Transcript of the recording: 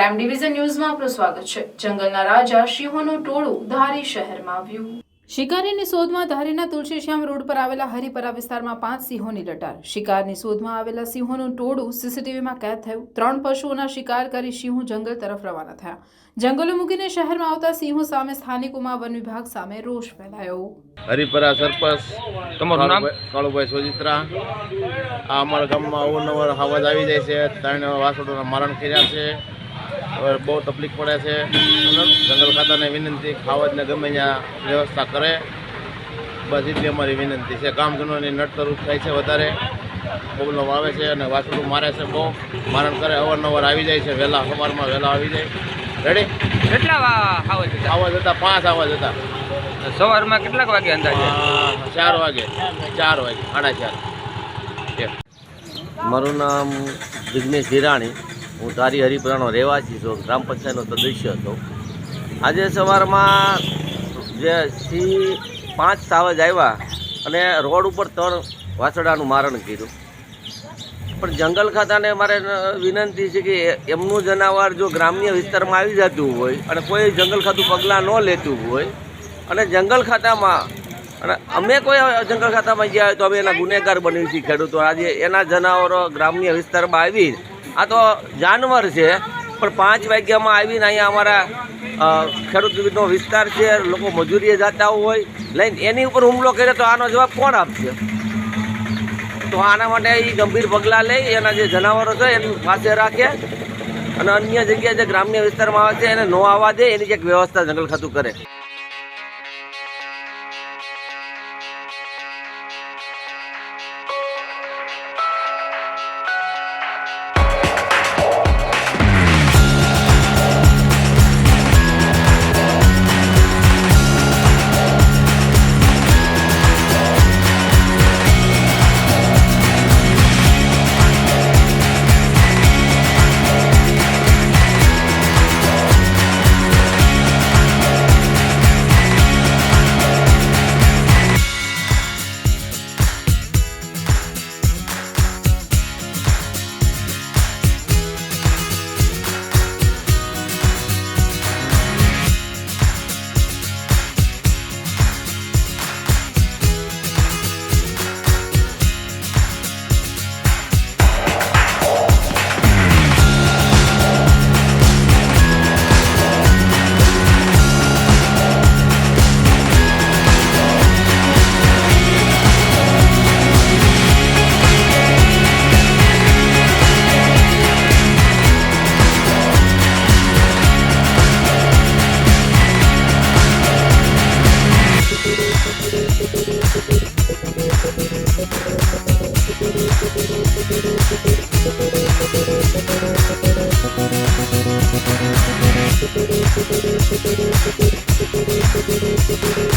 Crime division ન્યૂઝમાં આપનું સ્વાગત છે. જંગલના રાજા સિંહોનું ટોળું ધારી શહેરમાં આવ્યું. શિકારીની શોધમાં ધારીના તુલસીશ્યામ રોડ પર આવેલા હરિપરા વિસ્તારમાં પાંચ સિંહોની લટાર. શિકારની શોધમાં આવેલા સિંહોનું ટોળું સીસીટીવીમાં કેદ થયું. ત્રણ પશુઓના શિકાર કરી સિંહો જંગલ તરફ રવાના થયા. જંગલો મૂકીને શહેરમાં આવતા સિંહો સામે સ્થાનિકોમાં વન વિભાગ સામે રોષ ફેલાયો. હરિપરા સરપંચ તમારું નામ? કાળુભાઈ- સોજિત્રા. આ અમારા ગામમાં અવનવર હવાજ આવી જાય છે. ત્રણ વાસણોના મરણ કર્યા છે. બહુ તકલીફ પડે છે. જંગલ ખાતાને વિનંતી ખાવતને ગમે ત્યાં વ્યવસ્થા કરે. બસ એટલી અમારી વિનંતી છે. ગામજનોની નડતરૂપ થાય છે વધારે. પ્રોબ્લેમ આવે છે અને વાસડું મારે છે બહુ. મારણ કરે અવારનવાર આવી જાય છે. વહેલા સવારમાં વહેલા આવી જાય. રેડી કેટલા આવાજ હતા? આવાજ હતા પાંચ આવાજ હતા. સવારમાં કેટલાક વાગે અંદાજે? ચાર વાગે. ચાર વાગે સાડા ચાર. મારું નામ જિગ્નેશ હિરાણી. હું ધારી હરિપુરાનો રહેવાસી છું ગ્રામ પંચાયતનો સદસ્ય હતો આજે સવારમાં જે સિંહ પાંચ સાવજ આવ્યા અને રોડ ઉપર ત્રણ વાસડાનું મારણ કર્યું. પણ જંગલ ખાતાને મારે વિનંતી છે કે એમનું જનાવર જો ગ્રામ્ય વિસ્તારમાં આવી જતું હોય અને કોઈ જંગલ ખાતું પગલાં ન લેતું હોય અને જંગલ ખાતામાં, અને અમે કોઈ જંગલ ખાતામાં ગયા હોય તો અમે એના ગુનેગાર બની છીએ ખેડૂતો. આજે એના જનાવરો ગ્રામ્ય વિસ્તારમાં આવી આ તો જાનવર છે, પણ પાંચ વાગ્યામાં આવીને અહીંયા અમારા ખેડૂતનો વિસ્તાર છે, લોકો મજૂરીએ જતા હોય, લઈને એની ઉપર હુમલો કરે તો આનો જવાબ કોણ આપશે? તો આના માટે એ ગંભીર પગલાં લઈ એના જે જનાવરો છે એની પાસે રાખે અને અન્ય જગ્યાએ જે ગ્રામ્ય વિસ્તારમાં આવે છે એને ન આવવા દે, એની એક વ્યવસ્થા જંગલ ખાતું કરે. Thank you.